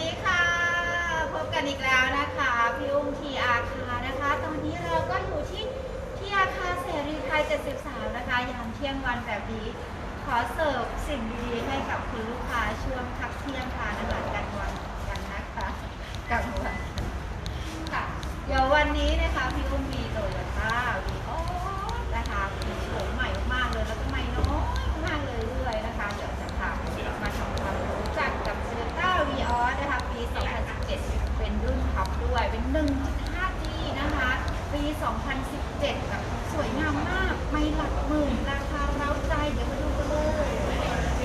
ดีค่ะ พบกันอีกแล้วนะคะพี่อุ้มทีอาคานะคะ ตอนนี้เราก็อยู่ที่ที่อาคาเสรีไทย 73 นะคะยามเที่ยงวันแบบนี้ ขอเสิร์ฟสิ่งดีๆให้กับคุณลูกค้าช่วงพักเที่ยงทานอาหารกลางวันกันนะคะกลางวันค่ะเดี๋ยววันนี้นะคะพี่อุ้มมีโตโยต้าวีออสนะคะมีโฉมใหม่มากๆเลยแล้วก็ใหม่น้อยมากเลยด้วยนะคะ เดี๋ยวจะพามาทำความรู้จักกับโตโยต้าวีออสนะคะปี 2017 เป็นรุ่นท็อปด้ วยเป็น 1.5G นะคะ ปี 2017แบบสวยงามมาก ไม่หลักหมื่นราคาเร้าใจ เดี๋ยวมาดูกันเลย เด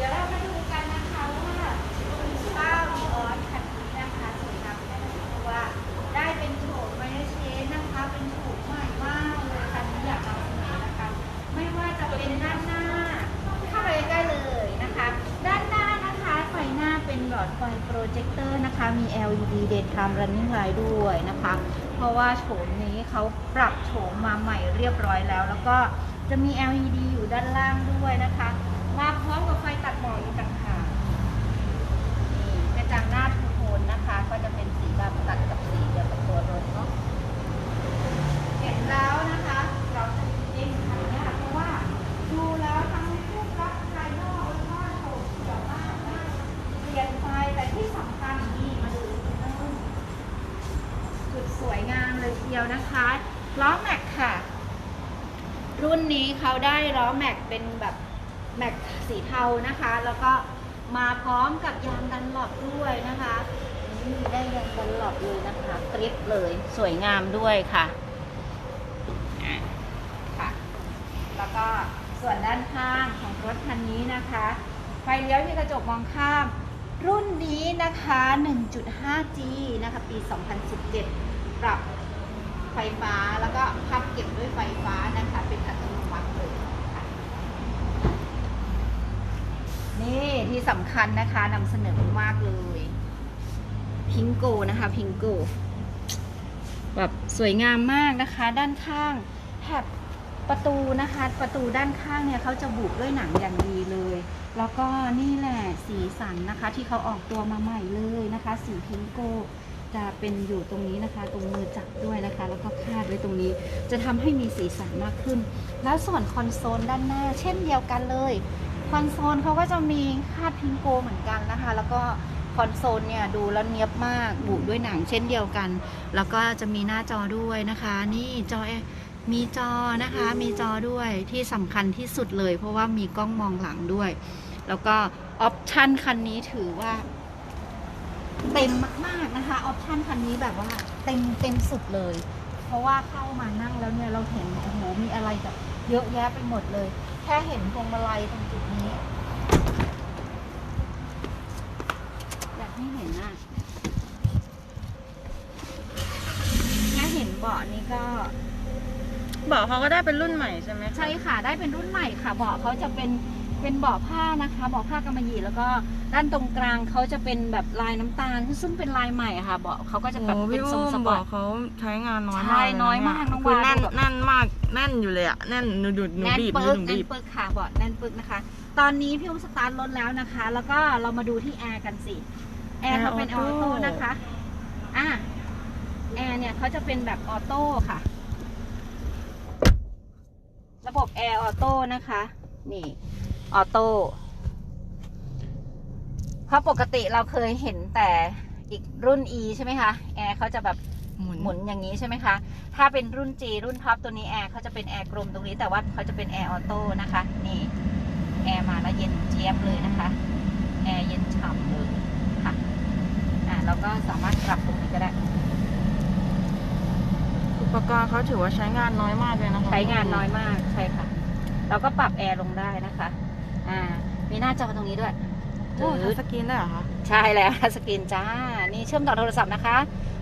ี๋ยวเรามาดูกันนะคะว่าข้าววีออสคันนี้นะคะสวยงามแค่ไหนเพราะว่าได้เป็นโฉมไมเชนนะคะ เป็นโฉมใหม่มากเลยคันนี้อยากนำเสนอนะคะ ไม่ว่าจะเป็นด้านหน้าเข้าไปใกล้เลยนะคะ ด้านหน้านะคะไฟหน้าเป็นหลอดไฟโปรเจคเตอร์นะคะ มี LED าม running light ด้วยนะคะ เพราะว่าโฉมนี้เขาปรับโฉมมาใหม่เรียบร้อยแล้ว แล้วก็จะมี LED อยู่ด้านล่างด้วยนะคะ มาพร้อมกับไฟตัดหมอกอีกต่างหากนี่กระจังหน้าทูโทนนะคะ ก็จะเป็นสีดำตัดกับสีเดียวกับตัวรถเนาะ เห็นแล้วนะคะ เราจะจริงคันเนี้ยเพราะว่าดูแล้วทั้งรูปลักษณ์ภายนอกแล้วก็โฉมเฉียวมากนะเปลี่ยนไปแต่ที่สำคัญนี่มาดูจุดสวยงามเลยทีเดียวนะคะล้อแม็กค่ะ รุ่นนี้เขาได้ล้อแม็ก เป็นแบบแม็กสีเทานะคะ แล้วก็มาพร้อมกับยางดันหลอดด้วยนะคะนี่ได้ยางดันหลอดเลยนะคะกริปเลยสวยงามด้วยค่ะอะค่ะ แล้วก็ส่วนด้านข้างของรถคันนี้นะคะไฟเลี้ยวที่กระจกมองข้ามรุ่นนี้นะคะ 1.5G นะคะ ปี 2017 ปรับไฟฟ้าแล้วก็พับเก็บด้วยไฟฟ้านะคะ เป็นอัตโนมัติเลยค่ะ นี่ที่สำคัญนะคะนำเสนอมากเลย พิงโกนะคะพิงโกแบบสวยงามมากนะคะ ด้านข้างแถบประตูนะคะ ประตูด้านข้างเนี่ยเขาจะบุด้วยหนังอย่างดีเลย แล้วก็นี่แหละสีสันนะคะ ที่เขาออกตัวมาใหม่เลยนะคะ สีพิงโกจะเป็นอยู่ตรงนี้นะคะ ตรงมือจับด้วยนะคะ แล้วก็คาดไว้ตรงนี้ จะทำให้มีสีสันมากขึ้น แล้วส่วนคอนโซลด้านหน้า เช่นเดียวกันเลย คอนโซลเขาก็จะมีคาดพิงโกเหมือนกันนะคะ แล้วก็คอนโซลเนี่ยดูแล้วเนียบมากบุด้วยหนังเช่นเดียวกัน แล้วก็จะมีหน้าจอด้วยนะคะ นี่จอมีจอนะคะ มีจอด้วยที่สำคัญที่สุดเลย เพราะว่ามีกล้องมองหลังด้วย แล้วก็ออปชันคันนี้ถือว่า เต็มมากๆนะคะออปชันคันนี้แบบว่าเต็มเต็มสุดเลย เพราะว่าเข้ามานั่งแล้วเนี่ยเราเห็นโอ้โหมีอะไรแบบเยอะแยะไปหมดเลย แค่เห็นพวงมาลัยตรงจุดนี้ อยากให้เห็นอะแค่เห็นเบาะนี้ก็ บอกเขาก็ได้เป็นรุ่นใหม่ใช่ไหมคะใช่ค่ะได้เป็นรุ่นใหม่ค่ะเบาะเขาจะเป็น เป็นเบาะผ้านะคะเบาะผ้ากำมะหยี่แล้วก็ด้านตรงกลางเขาจะเป็นแบบลายน้ำตาลซึ่งเป็นลายใหม่ค่ะเบาะเขาก็จะแบบโอ้เป็พี่นทรงอุ้มสปบออร์กตเขาใช้งานน้อยใช่มากเลน้อยะมากน้องคือวา แน่นดูแบบแน่นมากแน่นอยู่เลยอะแน่นหนูดูดหนูแน่นบีบปึกหนูแน่บีนบ ปึกค่ะเบาะแน่นปึกนะคะ ตอนนี้พี่อุ้มสตาร์ทรถแล้วนะคะ แล้วก็เรามาดูที่แอร์กันสิ แอร์เขาเป็นออโต้นะคะอะแอร์เนี่ยเขาจะเป็นแบบออโต้ค่ะ ระบบแอร์ออโต้นะคะ นี่ ออโต้ เพราะปกติเราเคยเห็นแต่อีกรุ่น E ใช่ไหมคะแอร์เขาจะแบบหมุนหมุนอย่างนี้ใช่ไหมคะ ถ้าเป็นรุ่น G รุ่นท็อปตัวนี้แอร์เขาจะเป็นแอร์กลมตรงนี้แต่ว่าเขาจะเป็นแอร์ออโต้นะคะ นี่แอร์มาแล้วเย็นเจี๊ยบเลยนะคะ แอร์เย็นฉ่ำเลยค่ะ อ่าเราก็สามารถปรับตรงนี้ก็ได้ อุปกรณ์เขาถือว่าใช้งานน้อยมากเลยนะคะ ใช้งานน้อยมากใช่ค่ะ เราก็ปรับแอร์ลงได้นะคะ อ่า มีหน้าจอตรงนี้ด้วยโอ้ทัชสกรีนได้เหรอคะ ใช่แล้วสกรีนจ้า นี่เชื่อมต่อโทรศัพท์นะคะ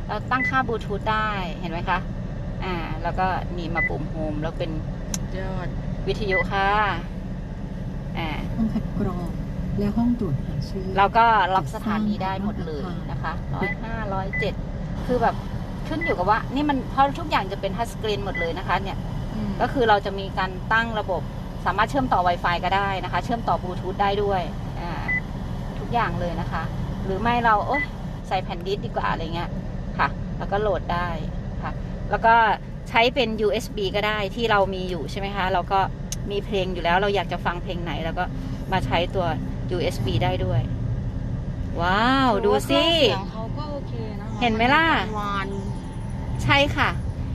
เราตั้งค่าบลูทูธได้ เห็นไหมคะ อ่า แล้วก็นี่มาปุ่มโฮมแล้วเป็นยอดวิทยุค่ะ อ่าห้องคัดกรองและห้องตรวจหาเชื้อเราก็ล็อกสถานีได้หมดเลยนะคะร้อยห้าร้อยเจ็ดคือแบบขึ้นอยู่กับว่า นี่มันเพราะทุกอย่างจะเป็นทัชสกรีนหมดเลยนะคะ เนี่ย ก็คือเราจะมีการตั้งระบบ สามารถเชื่อมต่อ Wi-Fi ก็ได้นะคะ เชื่อมต่อบลูทูธได้ด้วยอ่าทุกอย่างเลยนะคะ หรือไม่เราโอ๊ยใส่แผ่นดิสดีกว่าอะไรเงี้ยค่ะ แล้วก็โหลดได้ค่ะ แล้วก็ใช้เป็น USB ก็ได้ที่เรามีอยู่ใช่ไหมคะ เราก็มีเพลงอยู่แล้วเราอยากจะฟังเพลงไหนแล้วก็มาใช้ตัว USB ได้ด้วย ว้าว ดูสิเสียงเขาก็โอเคนะคะเห็นไหมล่ะหวานใช่ค่ะ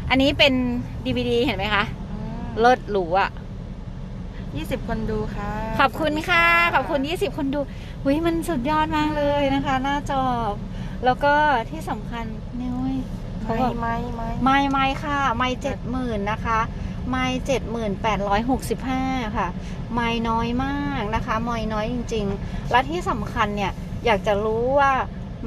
อันนี้เป็น DVD เห็นไหมคะๆเลิศหรูอะ ยี่สิบคนดูค่ะ ขอบคุณค่ะ ขอบคุณ 20 คนดูหุยมันสุดยอดมากเลยนะคะ หน้าจอ แล้วก็ที่สำคัญเนี่ยเว้ยเขาไม่บอกไม่ไม่ไม่ไม่ค่ะ ไม่เจ็ดหมื่นนะคะ ไม่เจ็ดหมื่นแปดร้อยหกสิบห้าค่ะ ไม่น้อยมากนะคะไม่น้อยจริง ๆ และที่สำคัญเนี่ย อยากจะรู้ว่า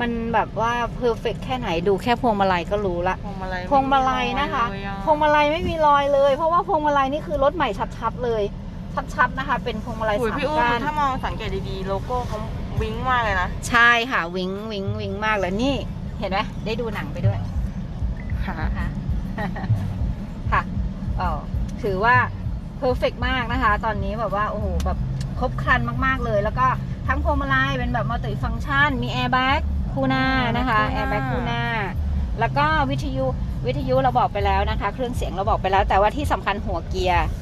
มันแบบว่าเพอร์เฟกแค่ไหนดูแค่พวงมาลัยก็รู้ละ พวงมาลัยพวงมาลัยนะคะไม่มีรอยเลยอะพวงมาลัยไม่มีรอยเลย เพราะว่าพวงมาลัยนี่คือรถใหม่ชัดๆเลย ชัดๆนะคะ เป็นพวงมาลัยอุ้ยสามพี่อุ้มก้าน ถ้ามองสังเกตดีๆ โลโก้เขาวิ้งมากเลยนะ ใช่ค่ะ วิงวิงวิงมากเลยนี่ เห็นไหมได้ดูหนังไปด้วยค่ะนะคะ ค่ะอ๋อถือว่าเพอร์เฟกมากนะคะ ตอนนี้แบบว่า โอ้โห แบบครบครันมาก ๆ เลย แล้วก็ทั้งพวงมาลัยเป็นแบบมัลติฟัง c t ชัน มีแอร์แบ็กคู่หน้านะคะ แอร์แบ็กคู่หน้า แล้วก็วิทยุ วิทยุเราบอกไปแล้วนะคะ เครื่องเสียงเราบอกไปแล้ว แต่ว่าที่สำคัญหัวเกียร์โอ้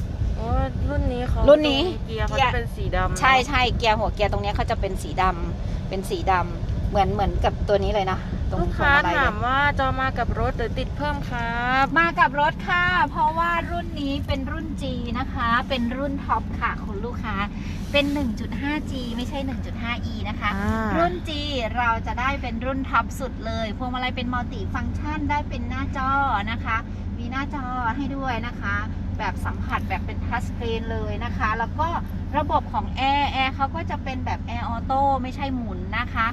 รุ่นนี้เขารุ่นนี้ เกียร์เขาเกียร์จะเป็นสีดำใช่ใช่เกียร์หัวเกียร์ตรงเนี้ยเขาจะเป็นสีดำเป็นสีดำเหมือนเหมือนกับตัวนี้เลยนะตรงลูกพวงค้ามาลัยถามเลยว่าจะมากับรถหรือติดเพิ่มครับ มากับรถค่ะ เพราะว่ารุ่นนี้เป็นรุ่น G นะคะ เป็นรุ่นท็อปค่ะคุณลูกค้าเป็น 1.5G ไม่ใช่ 1.5E นะคะ รุ่น G เราจะได้เป็นรุ่นท็อปสุดเลยพวงมาลัยเป็นมัลติฟัง c t ชันได้เป็นหน้าจอนะคะ มีหน้าจอให้ด้วยนะคะ แบบสัมผัสแบบเป็นทัชสกรีนเลยนะคะ แล้วก็ระบบของแอร์แอร์เขาก็จะเป็นแบบแอร์ออโต้ไม่ใช่หมุนนะคะ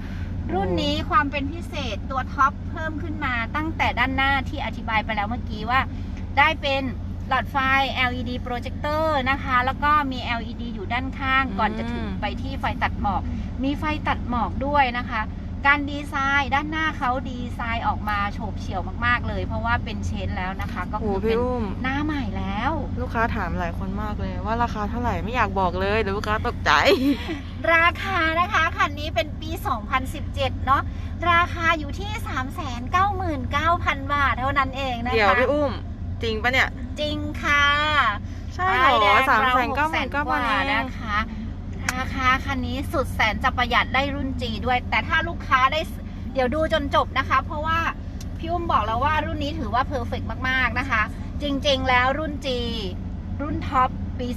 รุ่นนี้ความเป็นพิเศษตัวท็อปเพิ่มขึ้นมาตั้งแต่ด้านหน้าที่อธิบายไปแล้วเมื่อกี้ว่า ได้เป็นหลอดไฟ LED โปรเจคเตอร์นะคะ แล้วก็มี LED อยู่ด้านข้างก่อนจะถึงไปที่ไฟตัดหมอก มีไฟตัดหมอกด้วยนะคะ การดีไซน์ด้านหน้าเขาดีไซน์ออกมาโฉบเฉี่ยวมากๆเลย เพราะว่าเป็นเชนแล้วนะคะ ก็โอ้คือเป็พี่นอุ้มหน้าใหม่แล้ว ลูกค้าถามหลายคนมากเลยว่าราคาเท่าไหร่ไม่อยากบอกเลยเดี๋ยวลูกค้าตกใจ ราคานะคะคันนี้เป็นปี 2017 เนาะราคาอยู่ที่ 399,000 บาทเท่านั้นเองนะคะ เดี๋ยวพี่อุ้ม จริงปะเนี่ย จริงค่ะ ใช่ป้ายเหรแดองสามเราแสนเก้าห600,000มื่นเก้ากพันว่าเองนะคะ ราคาคันนี้สุดแสนจะประหยัดได้รุ่น G ด้วย แต่ถ้าลูกค้าได้สเดี๋ยวดูจนจบนะคะ เพราะว่าพี่อุ้มบอกแล้วว่ารุ่นนี้ถือว่าเพอร์เฟกมาก ๆ นะคะ จริงๆ แล้วรุ่น G รุ่นท็อปปี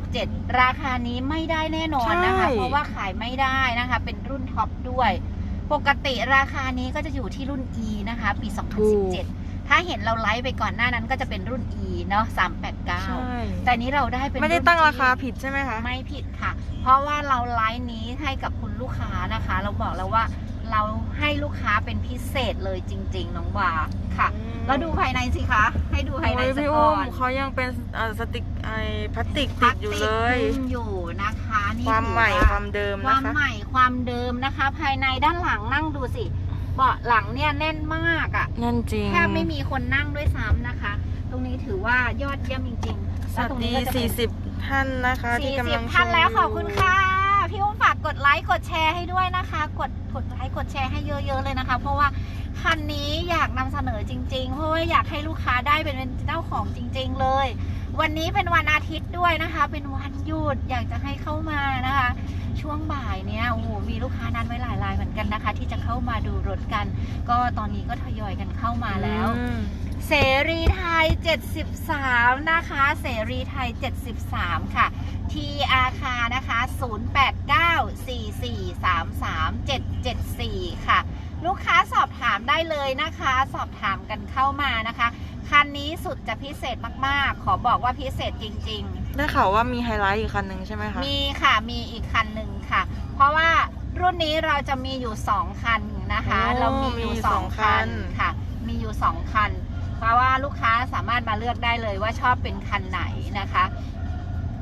2017 ราคานี้ไม่ได้แน่นอนนะคะ เพราะว่าขายไม่ได้นะคะ เป็นรุ่นท็อปด้วย ปกติราคานี้ก็จะอยู่ที่รุ่น E นะคะ ปี 2017 ถ้าเห็นเราไลฟ์ไปก่อนหน้านั้นก็จะเป็นรุ่น E เนาะใช่389 แต่นี้เราได้เป็นไม่ได้รุ่นตั้ง G ราคาผิดใช่ไหมคะ ไม่ผิดค่ะ เพราะว่าเราไลฟ์นี้ให้กับคุณลูกค้านะคะ เราบอกแล้วว่าเราให้ลูกค้าเป็นพิเศษเลยจริง ๆ น้องวาค่ะ แล้วดูภายในสิคะ ให้ดูภายในโอ้ยสักพี่ก่อุ้อมนเขายังเป็นเอ่อสติกไอพลาสติกพติลาดสอยู่ติกเลยหุ้มอยู่นะคะนี่ความถือใหม่ว่าความเดิมคนะวามคะใหม่ความเดิมนะคะ ภายในด้านหลังนั่งดูสิ เบาะหลังเนี่ยแน่นมากอะ่ะนั่นจริงแทบไม่มีคนนั่งด้วยซ้ำนะคะ ตรงนี้ถือว่ายอดเยี่ยมจริงๆสแล้ววัสตรงดีนี้ก็จะเป็น40ท่านนะคะที่สี่กำสิลับงชท่านมแล้วยู่ขอบคุณค่ะ พี่อุ้มฝากกดไลค์กดแชร์ให้ด้วยนะคะ กดกดไลค์กดแชร์ให้เยอะๆเลยนะคะ เพราะว่าคันนี้อยากนำเสนอจริง ๆ เพราะว่าอยากให้ลูกค้าได้เป็นเจ้าของจริง ๆ เลย วันนี้เป็นวันอาทิตย์ด้วยนะคะ เป็นวันหยุดอยากจะให้เข้ามานะคะ ช่วงบ่ายเนี้ยโอ้โหมีลูกค้านัดไว้หลายรายเหมือนกันนะคะ ที่จะเข้ามาดูรถกัน ก็ตอนนี้ก็ทยอยกันเข้ามาแล้วอืมเสรีไทย 73 นะคะ เสรีไทย 73 ค่ะ ที่อาคารนะคะ 0894433774 ค่ะ ลูกค้าสอบถามได้เลยนะคะ สอบถามกันเข้ามานะคะ คันนี้สุดจะพิเศษมากๆ ขอบอกว่าพิเศษจริงๆได้ข่าวว่ามีไฮไลท์อีกคันหนึ่งใช่ไหมคะมีค่ะ มีอีกคันหนึ่งค่ะ เพราะว่ารุ่นนี้เราจะมีอยู่สองคันนะคะ โอ้เรามีอยู่มีสสอองงคันคันค่ะ มีอยู่สองคัน เพราะว่าลูกค้าสามารถมาเลือกได้เลยว่าชอบเป็นคันไหนนะคะ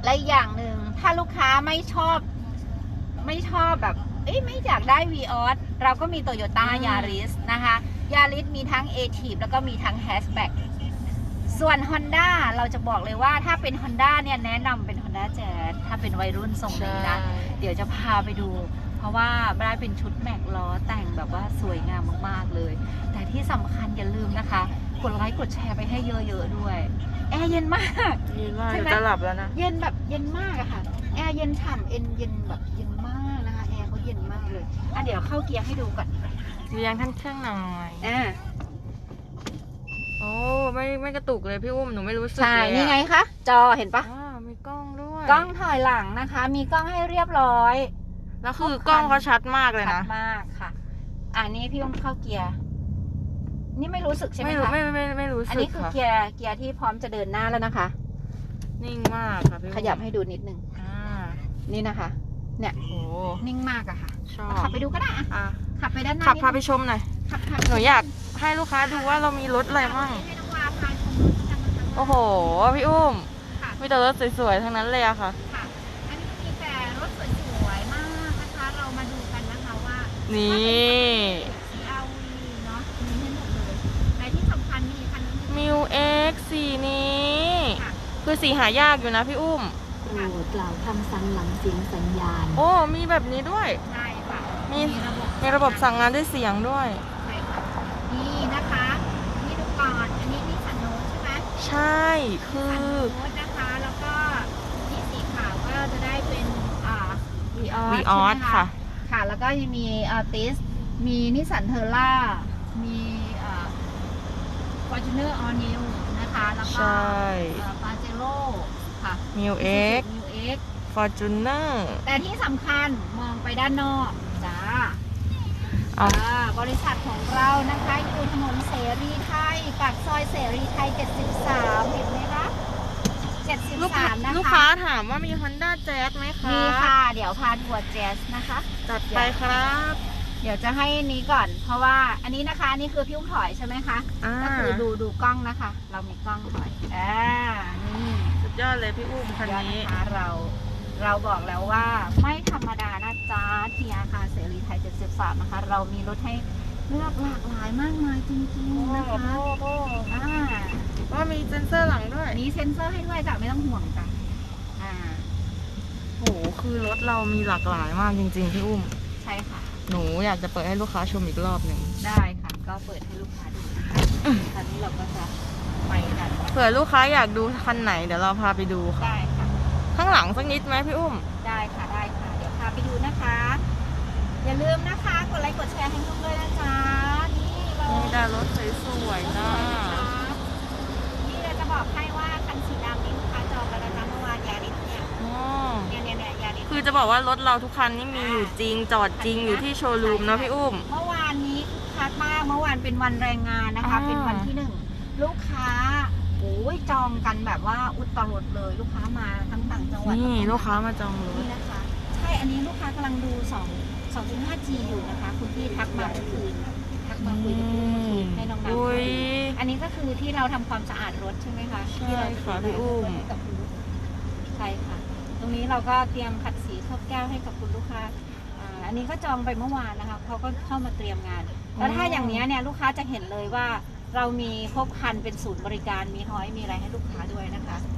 และอีกอย่างหนึ่งถ้าลูกค้าไม่ชอบ ไม่ชอบแบบ เอ้ยไม่อยากได้ v ีออสเราก็มีโตโยต้าอืม ยาริสนะคะยาริสมีทั้ง a t i v แล้วก็มีทั้ง Hatchback ส่วน Honda เราจะบอกเลยว่าถ้าเป็น Honda เนี่ยแนะนำเป็น Honda Jazz ถ้าเป็นวัยรุ่นทรงนี้นะ เดี๋ยวจะพาไปดู เพราะว่าได้เป็นชุดแม็กล้อแต่งแบบว่าสวยงามมากๆเลย แต่ที่สำคัญอย่าลืมนะคะ กดไลค์กดแชร์ไปให้เยอะๆด้วย แอร์เย็นมาก ยืนว่าใช่ไหม จะหลับแล้วนะ เย็นแบบเย็นมากอะค่ะ แอร์เย็นฉ่ำเอ็นเย็นแบบเย็นมากนะคะ แอร์เขาเย็นมากเลย อะเดี๋ยวเข้าเกียร์ให้ดูก่อนเรียงท่านเครื่องหน่อย อ่า โอ้ไม่ไม่กระตุกเลยพี่อุ้มหนูไม่รู้สึกใช่เลยอะนี่ไงคะจอเห็นปะ อ่ามีกล้องด้วยกล้องถอยหลังนะคะ มีกล้องให้เรียบร้อยแล้วคือกล้องเขาชัดมากเลยชัดนะ มากค่ะ อันนี้พี่อุ้มเข้าเกียร์ นี่ไม่รู้สึกใช่ไหมไม่รู้คะ ไม่ไม่ไม่รู้อันสึกนี้คือค่ะเกียร์เกียร์ที่พร้อมจะเดินหน้าแล้วนะคะ นิ่งมากค่ะพี่อุ้มขยับให้ดูนิดนึง อ่านี่นะคะเนี่ยโอ้นิ่งมากอะค่ะ ชอบขับไปดูก็ได้อะอะขับไปด้านหน้าขับนิดพานึงไปชมหน่อย ขับขับหนูอยาก ให้ลูกค้าดูว่าเรามีรถอะไรมั่ง ให้น้องวาพาชมรถประจำวันทั้งวันโอ้โห พี่อุ้ม ค่ะมีแต่รถสวยๆ ทั้งนั้นเลยอะค่ะ ค่ะ อันนี้มีแต่รถสวยๆมากนะคะ เรามาดูกันนะคะว่า นี่ CRV เนาะมีให้หมดเลยแต่ที่สำคัญมีคันนี้มิวเอ็กสีนี้ ค่ะคือสีหายากอยู่นะพี่อุ้ม โปรดกล่าวคำสั่งหลังเสียงสัญญาณ โอ้ มีแบบนี้ด้วยใช่ค่ะมี ระบบมีระบบสั่งงานด้วยเสียงด้วยใช่ค่ะ นี่นะคะ นี่ดูก่อน อันนี้นี่สันโนตใช่ไหมใช่ คือสันโนตนะคะ แล้วก็ที่สีขาวก็จะได้เป็นอ่า Vios วีออสใช่ไหมค่ะ ค่ะ แล้วก็ยังมีอาร์ติส มีนิสสันเทอร่า มีฟอร์จูเนอร์ออนิวนะคะ แล้วใชก็่ปาเจโร่ค่ะมิวเอ็กมิวเอ็กฟอร์จูเนอร์แต่ที่สำคัญมองไปด้านนอกจ้าเอาอ่าบริษัทของเรานะคะอยู่ถนนเสรีไทยปากซอยเสรีไทย 73เห็นไหมคะลูกค้า73นะคะลูกค้าถามว่ามี Honda Jazz ไหมคะมีค่ะ เดี๋ยวพาทัวร์แจ๊สนะคะ จัดไปครับเดี๋ยวจะให้นี้ก่อน เพราะว่าอันนี้นะคะนี่คือพี่อุ้มถอยใช่ไหมคะอ่าก็คือดูดูกล้องนะคะ เรามีกล้องถอยอ่านี่สุดยอดเลยพี่อุ้มคันยอดนี้ นะคะเรา เราบอกแล้วว่าไม่ธรรมดานะจ๊ะที่อาคารเสรีไทย 73 นะคะ เรามีรถให้เลือกหลากหลายมากมายจริงๆนะคะ อ่า ว่ามีเซ็นเซอร์หลังด้วย มีเซ็นเซอร์ให้ด้วยจ้ะไม่ต้องห่วงจ้ะ อ่าโหคือรถเรามีหลากหลายมากจริงๆพี่อุ้ม ใช่ค่ะ หนูอยากจะเปิดให้ลูกค้าชมอีกรอบหนึ่ง ได้ค่ะ ก็เปิดให้ลูกค้าดูนะคะตอนนี้เราก็จะไปกันเผื่อลูกค้าอยากดูคันไหนเดี๋ยวเราพาไปดูค่ะ ได้ค่ะ ข้างหลังสักนิดไหมพี่อุ้ม ได้ค่ะได้ค่ะ เดี๋ยวพาไปดูนะคะ อย่าลืมนะคะ กดไลค์กดแชร์ให้นุ่มด้วยนะจ๊ะนี่เรามีแต่รถสวยๆนะนี่เราจะบอกให้ว่าคันสีดำนี่ลูกค้าจองกันแล้วนะเมื่อวานยาริสเนี่ยอ๋อเนี่ยเนี่ยเนี่ยยาริสคือจะบอกว่ารถเราทุกคันนี่มีอยู่จริงจอดจริงอยู่ที่โชว์รูมเนอะพี่อุ้ม เมื่อวานนี้คึกคักมากเมื่อวานเป็นวันแรงงานนะคะ อ่า เป็นวันที่หนึ่งลูกค้าโอ้ยจองกันแบบว่าอุตรุดเลยลูกค้ามาทั้งต่างจังหวัดนี่ลูกค้ามาจองรนี่ถนะคะ ใช่ อันนี้ลูกค้ากำลังดู2 2.5G อยู่นะคะ คุณพี่ทักมาเมื่อคืนทักมาคุยกับพี่เมื่อคืนให้น้องน้ำอุ้ยอันนี้ก็คือที่เราทำความสะอาดรถใช่ไหมคะใช่ที่เราค่ะพี่อุ้มให้กับคุณลูกใช่ค่ะ ตรงนี้เราก็เตรียมขัดสีครอบแก้วให้กับคุณลูกค้าอ่าอันนี้ก็จองไปเมื่อวานนะคะเขาก็เข้ามาเตรียมงาน แล้วถ้าอย่างเนี้ยเนี่ยลูกค้าจะเห็นเลยว่าเรามีครบครันเป็นศูนย์บริการมีห้อยมีอะไรให้ลูกค้าด้วยนะคะอ่า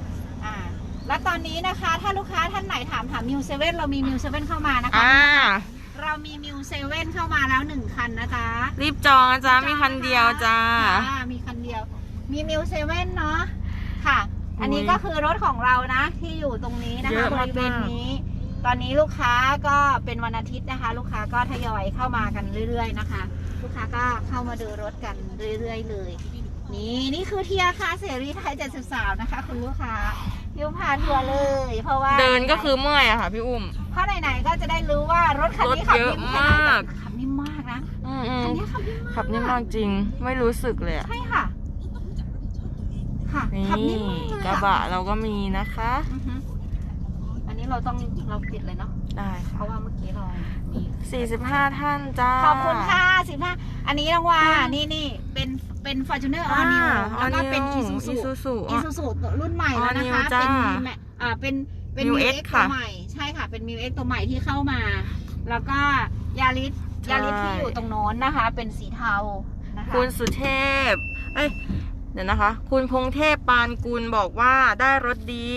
แล้วตอนนี้นะคะ ถ้าลูกค้าท่านไหนถามหามิวเซเว่นเรามีมิวเซเว่นเข้ามานะคะ อ่า เรามีมิวเซเว่นเข้ามาแล้วหนึ่งคันนะจ๊ะรีบจองนะจ๊ะมีคันเดียวจ้าค่ะมีคันเดียว มีมิวเซเว่นเนาะค่ะ อันนี้โอ้ยก็คือรถของเรานะ ที่อยู่ตรงนี้นะเยคะอะบมากๆ ริเวณนี้ ตอนนี้ลูกค้าก็เป็นวันอาทิตย์นะคะ ลูกค้าก็ทยอยเข้ามากันเรื่อย ๆนะคะ ลูกค้าก็เข้ามาดูรถกันเรื่อย ๆ เลย นี่นี่คือเทียร์ค่ะเสรีไทย73นะคะ คุณลูกค้า ยิวพาทัวร์เลย เพราะว่าเดินก็คือเมื่อยอะค่ะ พี่อุ้ม เพราะไหนๆก็จะได้รู้ว่ารถคันนี้ขับนิ่มขนาดไหนรถเยอะมาก ขับนิ่มมากนะอืมอืคัมนนี้ขับนิ่มมากขับนิ่มมากจริง ไม่รู้สึกเลยอะใช่ค่ะค่ะนี่ขับนิ่มมากเลยกระบะเราก็มีนะคะ อือฮึอันนี้เราต้องเราปิดเลยเนาะได้เพค่ะราะว่าเมื่อกี้เรามี 45 ท่านจ้า ขอบคุณค่ะสิบ้าอันนี้รางวัลนี่นี่เป็น เป็น Fortuner All New แล้วก็เป็น Isuzu ซูซู Isuzu รุ่นใหม่แล้วนะคะ All New จ้าเป็น Mi- อ่าเป็นเป็น Mu Mu X X ตัค่ะวใหม่ใช่ค่ะเป็น Mu X ตัวใหม่ที่เข้ามา แล้วก็ยาริสใช่ยาริสที่อยู่ตรงโน้นนะคะ เป็นสีเทานะคะคุณสุเทพ เอ้ยเดี๋ยวนะคะ คุณพงเทพปานกุลบอกว่าได้รถดี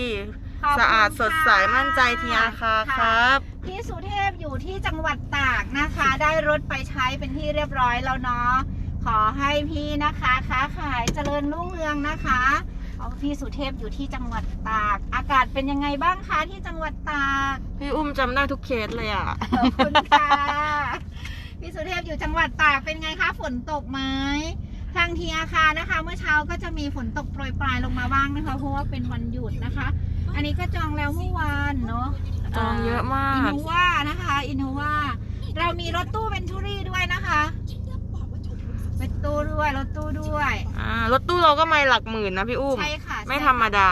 ขบคุณสะอาดสดใสค่ะมั่นใจทีอาคาะครับพี่สุเทพอยู่ที่จังหวัดตากนะคะ ได้รถไปใช้เป็นที่เรียบร้อยแล้วเนาะ ขอให้พี่นะคะค้าขายเจริญรุ่งเรืองนะคะเอาพี่สุเทพอยู่ที่จังหวัดตาก อากาศเป็นยังไงบ้างคะที่จังหวัดตากพี่อุ้มจำได้ทุกเคสเลยอะ ขอบคุณค่ะ พี่สุเทพอยู่จังหวัดตากเป็นไงคะ ฝนตกไหมทางทีอาคารนะคะ เมื่อเช้าก็จะมีฝนตกโปรยปลายลงมาบ้างนะคะ เพราะว่าเป็นวันหยุดนะคะ อันนี้ก็จองแล้วเมื่อวานเนาะจองเยอะมากอินโนวานะคะอินโนวาเรามีรถตู้เวนทูรี่ด้วยนะคะ รถตู้ด้วยรถตู้ด้วย อ่ารถตู้เราก็ไม่หลักหมื่นนะพี่อุ้ม ใช่ค่ะไม่ใช่ธรรมดา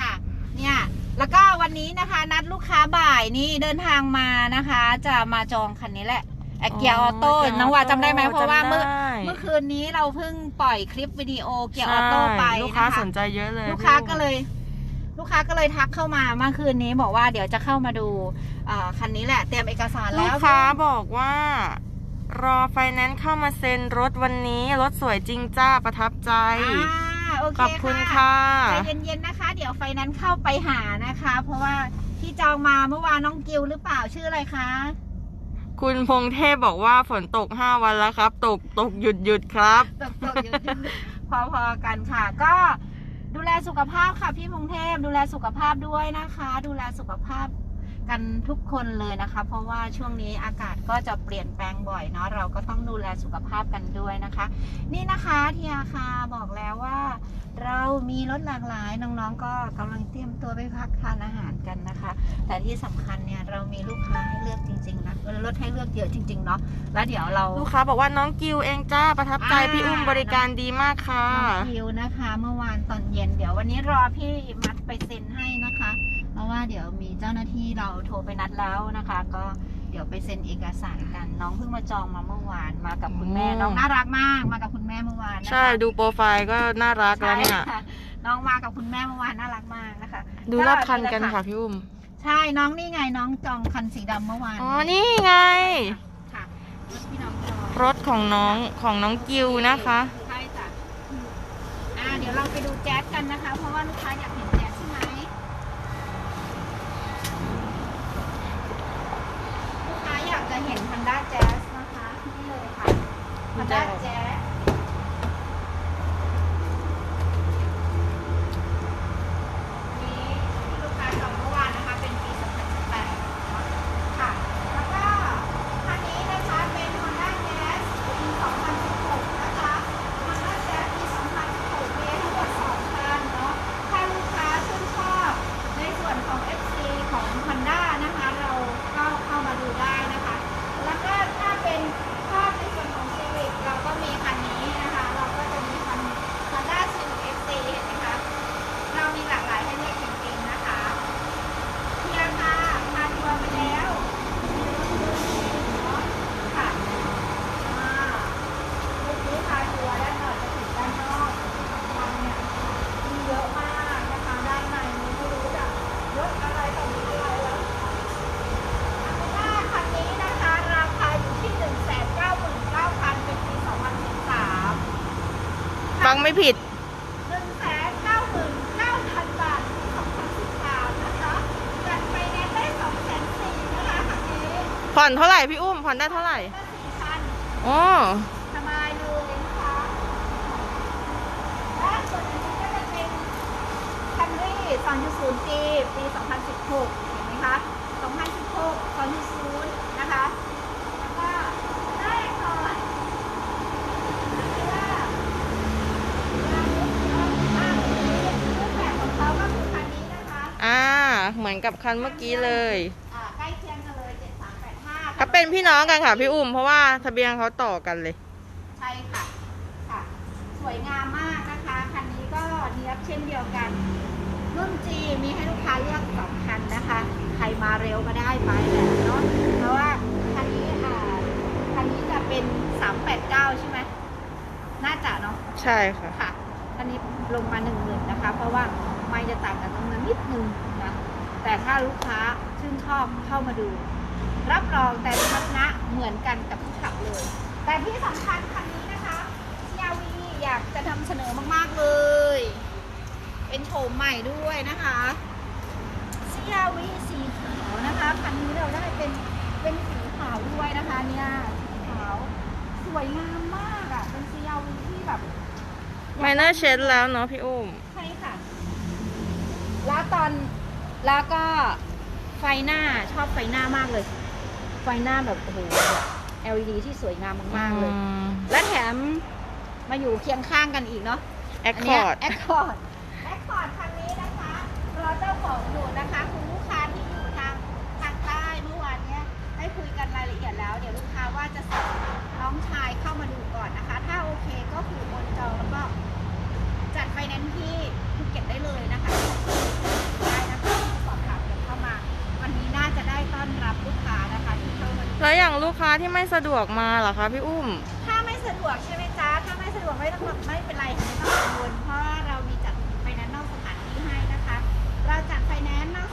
ค่ะ เนี่ย แล้วก็วันนี้นะคะ นัดลูกค้าบ่ายนี่เดินทางมานะคะ จะมาจองคันนี้แหละแอเกียออโต้อ๋อน้องวาจำได้ไหมเพราะว่าเมื่อจำได้เมื่อคืนนี้เราเพิ่งปล่อยคลิปวิดีโอเกียร์ออโต้ไปใช่ลูกค้านะคะสนใจเยอะเลย ลูกค้าพี่อุ้มก็เลย ลูกค้าก็เลยทักเข้ามาเมื่อคืนนี้บอกว่าเดี๋ยวจะเข้ามาดูอ่าคันนี้แหละ เตรียมเอกสารลูแล้กวค้าบอกว่า รอไฟแนนซ์เข้ามาเซ็นรถวันนี้ รถสวยจริงจ้าประทับใจอ่าโอเคขอบคุณค่ะใจเย็นๆนะคะ เดี๋ยวไฟนั้นเข้าไปหานะคะ เพราะว่าที่จองมาเมื่อวานน้องกิวหรือเปล่าชื่ออะไรคะ คุณพงเทพบอกว่าฝนตก 5 วันแล้วครับ ตกตกหยุดหยุดครับ ตกตกๆอยู่พอๆกันค่ะ ก็ดูแลสุขภาพค่ะพี่พงเทพดูแลสุขภาพด้วยนะคะ ดูแลสุขภาพ กันทุกคนเลยนะคะ เพราะว่าช่วงนี้อากาศก็จะเปลี่ยนแปลงบ่อยเนาะเราก็ต้องดูแลสุขภาพกันด้วยนะคะ นี่นะคะที่อาคาบอกแล้วว่า เรามีรถหลากหลายน้องๆ ก็กำลังเตรียมตัวไปพักทานอาหารกันนะคะ แต่ที่สำคัญเนี่ยเรามีลูกค้าให้เลือกจริงๆนะเออรถให้เลือกเยอะจริงๆเนาะแล้วเดี๋ยวเราลูกค้าบอกว่าน้องกิวเองจ้าประทับใจอ่าพี่อุ้มบริการดีมากค่ะน้องคิวนะคะ เมื่อวานตอนเย็นเดี๋ยววันนี้รอพี่มัดไปเซ็นให้นะคะเพ ราะว่าเดี๋ยวมีเจ้าหน้าที่เราโทรไปนัดแล้วนะคะ ก็เดี๋ยวไปเซ็นเอกสารกัน น้องเพิ่งมาจองมาเมื่อวานมากับคุณแม่อืมน้องน่ารักมาก มากับคุณแม่เมื่อวานนะคะใช่ดูโปรไฟล์ก็น่ารักแล้วเนี่ย ใช่ค่ะน้องมากับคุณแม่เมื่อวานน่ารักมากนะคะดูรอบคันกันค่ะพี่อุ้ม ใช่น้องนี่ไงน้องจองคันสีดำเมื่อวานอ๋อ นี่ไง ค่ะรถพี่น้องจองรถของน้องของน้องกิวนะคะ ใช่จ้ะอ่าเดี๋ยวเราไปดูแจ๊สกันนะคะ เพราะว่าลูกค้าอยากเห็นแจ๊สใช่ไหมลูกค้าอยากจะเห็น Honda Jazz นะคะนี่เลยค่ะ Honda Jazz นี่ที่ลูกค้าจองเมื่อวานนะคะ เป็นปี 2018ค่ะ แล้วก็คันนี้นะคะเป็น Honda Jazz ปี 2016 นะคะ Honda Jazz ปี 2016มีทั้งหมด2คันเนาะ ถ้าลูกค้าชื่นชอบในส่วนของ FC ของ Honda นะคะ เราก็เข้ามาดูได้นะคะ แล้วก็ถ้าเป็นชอบในส่วนของ Civic เราก็มีคันนี้นะคะ เราก็จะมีคัน Honda Civic FC เห็นไหมคะ เรามีหลากหลายให้เลือกจริงๆนะคะเทียร์ค่ะพาทัวร์ไปแล้วมีรถยนต์เนาะค่ะอ่าเมื่อกี้พาทัวร์ด้านนอกจะถึงด้านนอกมันเนี่ยมีเยอะมากนะคะด้านในนี้ไม่รู้จะรถอะไรต่อมีอะไรแล้วหน้าคันนี้นะคะ ราคาอยู่ที่ 1 9 9 0 0 0 เป็นปี 2013 ฟังไม่ผิด หนึ่งแสนเก้าหมื่นเก้าพันบาทปีสองพันสิบสามนะคะจัดไปแนนซ์ได้สองแสนสี่นะคะคันนี้ ผ่อนเท่าไหร่พี่อุ้มผ่อนได้เท่าไหร่ก็สี่พันอ๋อสบายเลยนะคะและส่วนอันนี้ก็จะเป็นคันรี่2.0 G ปี 2016 เห็นไหมคะ 2016 2.0 นะคะ แล้วก็ได้ก่อนว่ารูปแบบของเขาก็คือคันนี้นะคะอ่าเหมือนกับคันเมื่อกี้เลย อ่าใกล้เคียงกันเลย 7385 เขาเป็นพี่น้องกันค่ะ พี่อุ้มเพราะว่าทะเบียนเขาต่อกันเลย ใช่ค่ะค่ะ สวยงามมากนะคะ คันนี้ก็เนียบเช่นเดียวกัน รุ่น G มีให้ลูกค้าเลือกสองคันนะคะ ใครมาเร็วก็ได้ไปแหละเนาะเพราะว่าคันนี้อ่าคันนี้จะเป็น389ใช่ไหมน่าจะเนาะใช่ค่ะค่ะอันนี้ลงมาหนึ่งหมื่นนะคะ เพราะว่าไม่จะต่างกันตรงนั้นนิดนึงนะแต่ถ้าลูกค้าชื่นชอบเข้ามาดู รับรองแต่ทัศนะเหมือนกันกับที่ขับเลย แต่ที่สำคัญคันนี้นะคะ CRV อยากจะนำเสนอมากๆเลย เป็นโฉมใหม่ด้วยนะคะ CRV สีขาวนะคะคันนี้เราได้เป็นเป็นสีขาวด้วยนะคะเนี่ยสีขาวสวยงามมากอะ่ะเป็น CRV ที่แบบไมเนอร์เชดแล้วเนาะพี่อุ้มใช่ค่ะ แล้วตอนแล้วก็ไฟหน้าชอบไฟหน้ามากเลย ไฟหน้าแบบโอ้โหแบบ LED ที่สวยงามมากๆเลย และแถมมาอยู่เคียงข้างกันอีกเนาะแอคคอร์ดแอคคอร์ดแอคคอร์ดคันนี้นะคะรอเจ้าของอยู่นะคะ คุณลูกค้าที่อยู่ทางทางใต้เมื่อวานเนี้ยได้คุยกันรายละเอียดแล้ว เดี๋ยวลูกค้าว่าจะส่งน้องชายเข้ามาดูก่อนนะคะ ถ้าโอเคก็คือโอนจองแล้วก็จัดไฟแนนซ์ที่ภูเก็ตได้เลยนะคะได้นะคะสอบถามกันเข้ามา วันนี้น่าจะได้ต้อนรับลูกค้า แล้วอย่างลูกค้าที่ไม่สะดวกมาเหรอคะพี่อุ้ม ถ้าไม่สะดวกใช่ไหมจ๊ะ ถ้าไม่สะดวกไม่ต้องไม่เป็นไรไม่ต้องกังวลเพราะเรามีจัดไฟแนนซ์นอกสถานที่ให้นะคะ เราจัดไฟแนนซ์นอก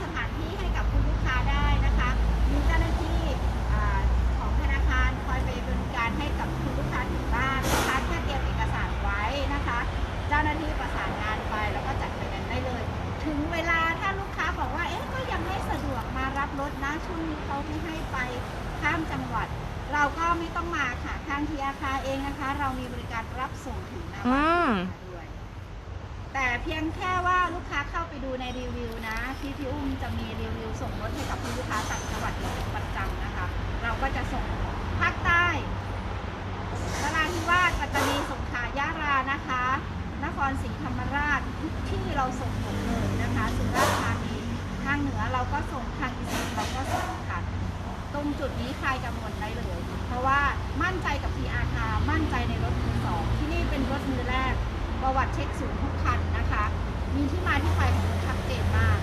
ตรงจุดนี้ใครกังวลได้เลย เพราะว่ามั่นใจกับ PR คามั่นใจในรถมือสองที่นี่เป็นรถมือแรก ประวัติเช็คศูนย์ทุกคันนะคะ มีที่มาที่ไปของรถชัดเจนมาก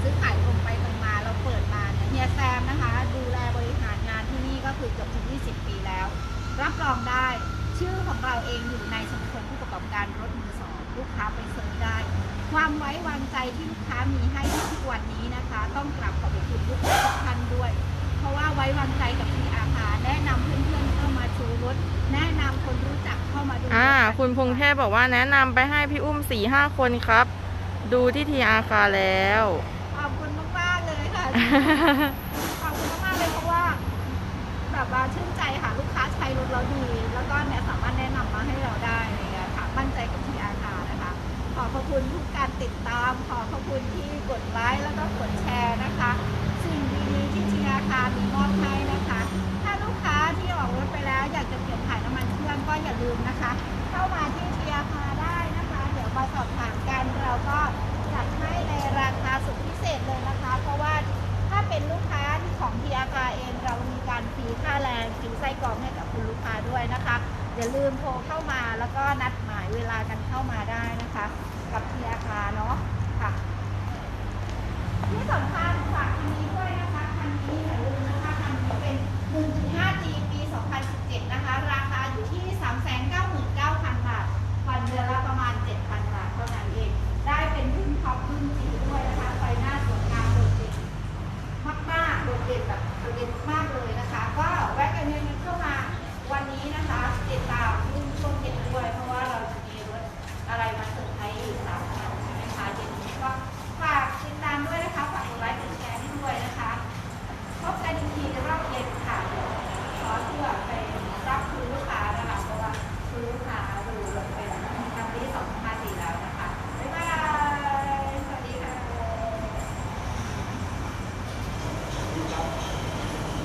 ซื้อขายตรงไปตรงมาเราเปิดมาเนี่ยเฮียแซมนะคะ ดูแลบริหารงานที่นี่ก็คือเกือบถึง 20 ปีแล้ว รับรองได้ชื่อของเราเองอยู่ในสมาคมผู้ประกอบการรถมือสองลูกค้าไปเซิร์ชได้ ความไว้วางใจที่ลูกค้ามีให้ทุกวันนี้นะคะ ต้องกลับขอบคุณลูกค้าทุกท่านด้วย ราะว่าไว้วางใจกับที่อาคาแนะนำเพื่อนๆเข้ามาชูรถ แนะนำคนรู้จักเข้ามาดูอ่ารถกันคุณพงเทพบอกว่าแนะนำไปให้พี่อุ้มสี่ห้าคนครับ ดูที่ทีอาคาแล้ว ขอบคุณมากๆเลยค่ะ ขอบคุณมากๆเลยเพราะว่า แบบว่าชื่นใจค่ะลูกค้าใช้รถเราดี แล้วก็เนี่ยสามารถแนะนำมาให้เราได้อะไรเงี้ยค่ะมั่นใจกับที่อาคานะคะ ขอบพระคุณทุกการติดตาม ขอบพระคุณที่กดไลค์แล้วก็กดาลืมนะคะ เข้ามาที่ทีอาคาได้นะคะ เดี๋ยวมาสอบถามกันเราก็จัดให้ในราคาสุดพิเศษเลยนะคะ เพราะว่าถ้าเป็นลูกค้าที่ของทีอาคาเองเรามีการฟรีค่าแรงฟรีไส้กรองให้กับคุณลูกค้าด้วยนะคะอย่าลืมโทรเข้า